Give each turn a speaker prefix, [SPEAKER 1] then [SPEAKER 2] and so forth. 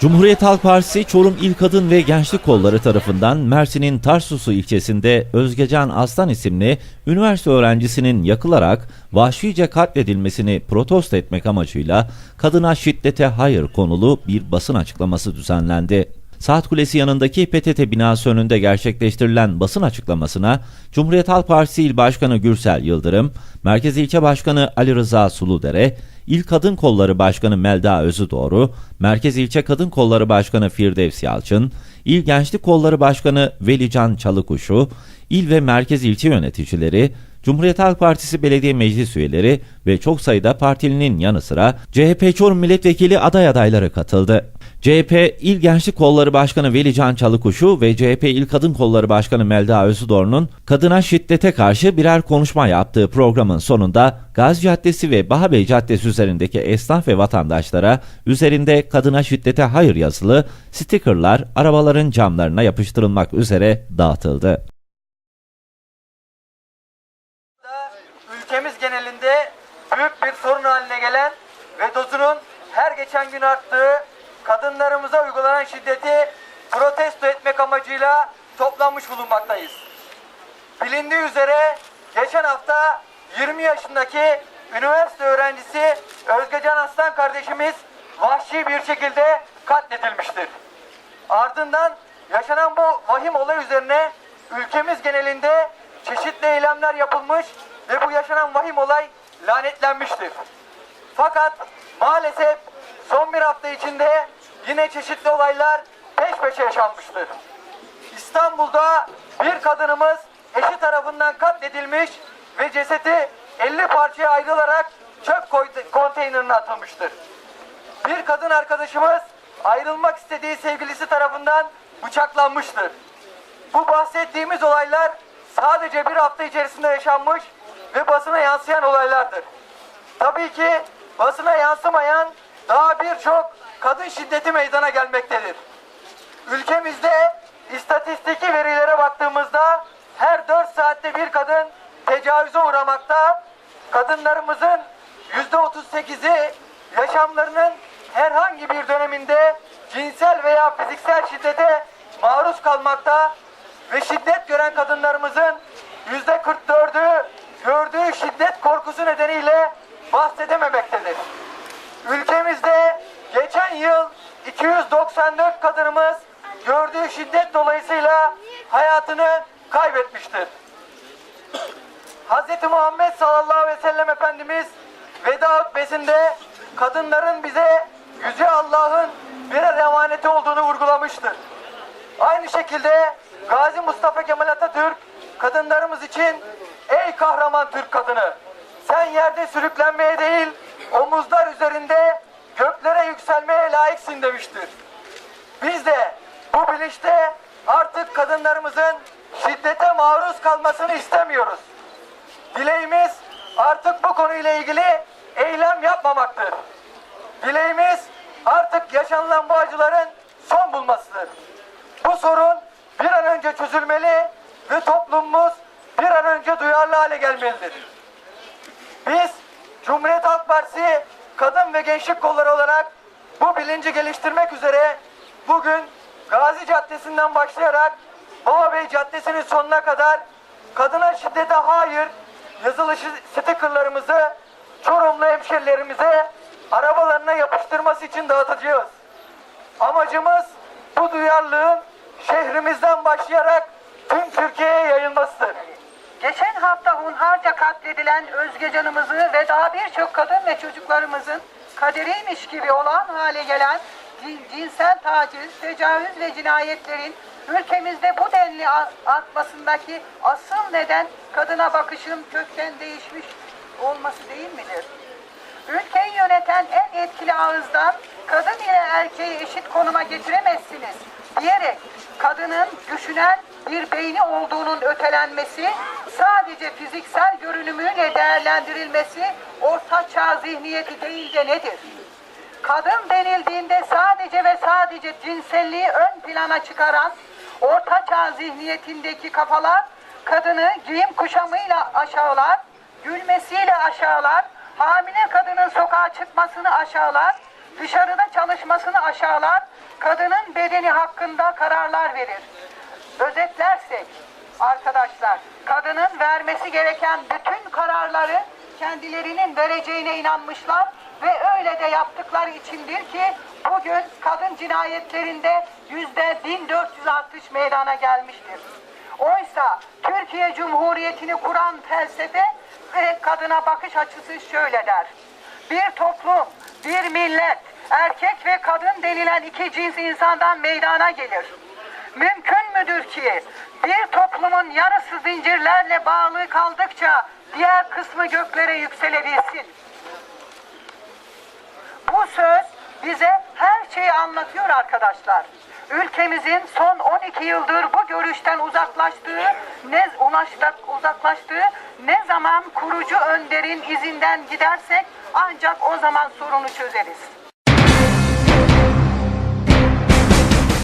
[SPEAKER 1] Cumhuriyet Halk Partisi Çorum İl Kadın ve Gençlik Kolları tarafından Mersin'in Tarsuslu ilçesinde Özgecan Aslan isimli üniversite öğrencisinin yakılarak vahşice katledilmesini protesto etmek amacıyla kadına şiddete hayır konulu bir basın açıklaması düzenlendi. Saat Kulesi yanındaki PTT binası önünde gerçekleştirilen basın açıklamasına Cumhuriyet Halk Partisi İl Başkanı Gürsel Yıldırım, Merkez İlçe Başkanı Ali Rıza Suludere, İl Kadın Kolları Başkanı Melda Özüdoğru, Merkez İlçe Kadın Kolları Başkanı Firdevs Yalçın, İl Gençlik Kolları Başkanı Velican Çalıkuşu, İl ve Merkez İlçe yöneticileri, Cumhuriyet Halk Partisi belediye meclis üyeleri ve çok sayıda partilinin yanı sıra CHP Çorum Milletvekili aday adayları katıldı. CHP İl Gençlik Kolları Başkanı Velican Çalıkuşu ve CHP İl Kadın Kolları Başkanı Melda Özüdor'un kadına şiddete karşı birer konuşma yaptığı programın sonunda Gazi Caddesi ve Bahabey Caddesi üzerindeki esnaf ve vatandaşlara üzerinde kadına şiddete hayır yazılı stikerler arabaların camlarına yapıştırılmak üzere dağıtıldı.
[SPEAKER 2] da ülkemiz genelinde büyük bir sorun haline gelen ve dozunun her geçen gün arttığı kadınlarımıza uygulanan şiddeti protesto etmek amacıyla toplanmış bulunmaktayız. Bilindiği üzere geçen hafta 20 yaşındaki üniversite öğrencisi Özgecan Aslan kardeşimiz vahşi bir şekilde katledilmiştir. Ardından yaşanan bu vahim olay üzerine ülkemiz genelinde çeşitli eylemler yapılmış ve bu yaşanan vahim olay lanetlenmiştir. Fakat maalesef son bir hafta içinde yine çeşitli olaylar peş peşe yaşanmıştır. İstanbul'da bir kadınımız eşi tarafından katledilmiş ve cesedi 50 parçaya ayrılarak çöp konteynerine atılmıştır. Bir kadın arkadaşımız ayrılmak istediği sevgilisi tarafından bıçaklanmıştır. Bu bahsettiğimiz olaylar sadece bir hafta içerisinde yaşanmış ve basına yansıyan olaylardır. Tabii ki basına yansımayan daha birçok kadın şiddeti meydana gelmektedir. Ülkemizde istatistiki verilere baktığımızda her 4 saatte bir kadın tecavüze uğramakta. Kadınlarımızın %38'i yaşamlarının herhangi bir döneminde cinsel veya fiziksel şiddete maruz kalmakta ve şiddet gören kadınlarımızın %44'ü gördüğü şiddet korkusu nedeniyle bahsedememektedir. Ülkemizde geçen yıl 294 kadınımız gördüğü şiddet dolayısıyla hayatını kaybetmiştir. Hz. Muhammed sallallahu aleyhi ve sellem Efendimiz veda hutbesinde kadınların bize Yüce Allah'ın birer emaneti olduğunu vurgulamıştır. Aynı şekilde Gazi Mustafa Kemal Atatürk kadınlarımız için ey kahraman Türk kadını sen yerde sürüklenmeye değil omuzlar üzerinde göklere yükselmeye layıksın demiştir. Biz de bu bilinçte artık kadınlarımızın şiddete maruz kalmasını istemiyoruz. Dileğimiz artık bu konuyla ilgili eylem yapmamaktır. Dileğimiz artık yaşanılan bu acıların son bulmasıdır. Bu sorun bir an önce çözülmeli ve toplumumuz bir an önce duyarlı hale gelmelidir. Biz Cumhuriyet Halk Partisi kadın ve gençlik kolları olarak bu bilinci geliştirmek üzere bugün Gazi Caddesi'nden başlayarak Baba Bey Caddesi'nin sonuna kadar kadına şiddete hayır yazılı stikerlarımızı Çorumlu hemşerilerimize arabalarına yapıştırması için dağıtacağız. Amacımız bu duyarlılığın şehrimizden başlayarak tüm Türkiye'ye yayılmasıdır.
[SPEAKER 3] Geçen hafta hunharca katledilen Özgecan'ımızı ve daha birçok kadın ve çocuklarımızın kaderiymiş gibi olan hale gelen cin- cinsel taciz, tecavüz ve cinayetlerin ülkemizde bu denli artmasındaki asıl neden kadına bakışın kökten değişmiş olması değil midir? Ülkeyi yöneten en etkili ağızdan kadın ile erkeği eşit konuma getiremezsiniz diyerek kadının düşünen bir beyni olduğunun ötelenmesi, sadece fiziksel görünümüyle değerlendirilmesi orta çağ zihniyeti değil de nedir? Kadın denildiğinde sadece ve sadece cinselliği ön plana çıkaran orta çağ zihniyetindeki kafalar kadını giyim kuşamıyla aşağılar, gülmesiyle aşağılar, hamile kadının sokağa çıkmasını aşağılar, dışarıda çalışmasını aşağılar, kadının bedeni hakkında kararlar verir. Özetlersek arkadaşlar, kadının vermesi gereken bütün kararları kendilerinin vereceğine inanmışlar ve öyle de yaptıkları içindir ki bugün kadın cinayetlerinde yüzde 1400 artış meydana gelmiştir. Oysa Türkiye Cumhuriyeti'ni kuran felsefe ve kadına bakış açısı şöyle der. Bir toplum, bir millet, erkek ve kadın denilen iki cins insandan meydana gelir. Mümkün müdür ki bir toplumun yarısı zincirlerle bağlı kaldıkça diğer kısmı göklere yükselebilsin? Bu söz bize her şeyi anlatıyor arkadaşlar. Ülkemizin son 12 yıldır bu görüşten uzaklaştığı, ne uzaklaştığı, ne zaman kurucu önderin izinden gidersek ancak o zaman sorunu çözeriz.